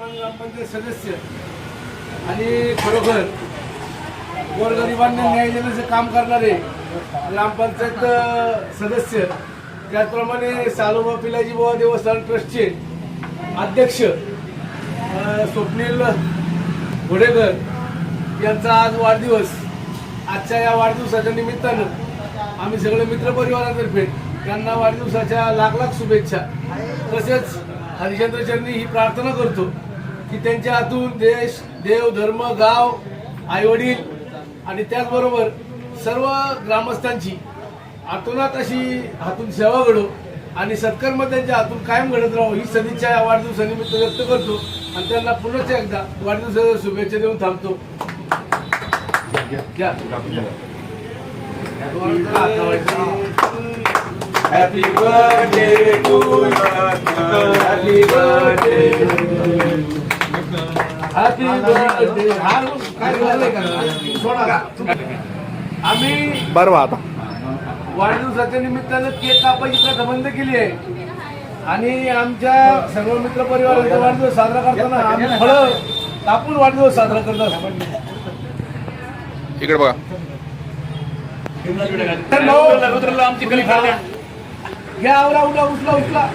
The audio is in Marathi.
ग्रामपंचायत सदस्य. आणि खरोखर गोरगरिबांना न्याय देण्याचं म्हणजे काम करणारे ग्रामपंचायत सदस्य त्याचप्रमाणे सालोबा पिलाजी बुवा देवस्थान ट्रस्टचे अध्यक्ष स्वप्नील घोडेकर यांचा आज वाढदिवस आजच्या या वाढदिवसाच्या निमित्तानं आम्ही सगळे मित्रपरिवारातर्फे त्यांना वाढदिवसाच्या लाख लाख शुभेच्छा. तसेच हरिचंद्रचरणी ही प्रार्थना करतो. की त्यांच्या हातून देश देव धर्म गाव आईवडील आणि त्याचबरोबर सर्व ग्रामस्थांची आतोनात अशी हातून सेवा घडो आणि सत्कर्म त्यांच्या हातून कायम घडत राहो ही सदिच्छा या वाढदिवसानिमित्त व्यक्त करतो आणि त्यांना पुन्हा एकदा वाढदिवसाच्या शुभेच्छा देऊन थांबतो घ्या. Happy birthday to you. आम्ही बरं आता. वाढदिवसाच्या निमित्तानं केक कापायची प्रथा बंद केली आहे. आणि आमच्या सर्व मित्र परिवाराचा वाढदिवस साजरा करताना आम्ही फळं कापून वाढदिवस साजरा करत असतो. इकडे बघा. घ्या आवरा उडा उचला उचला.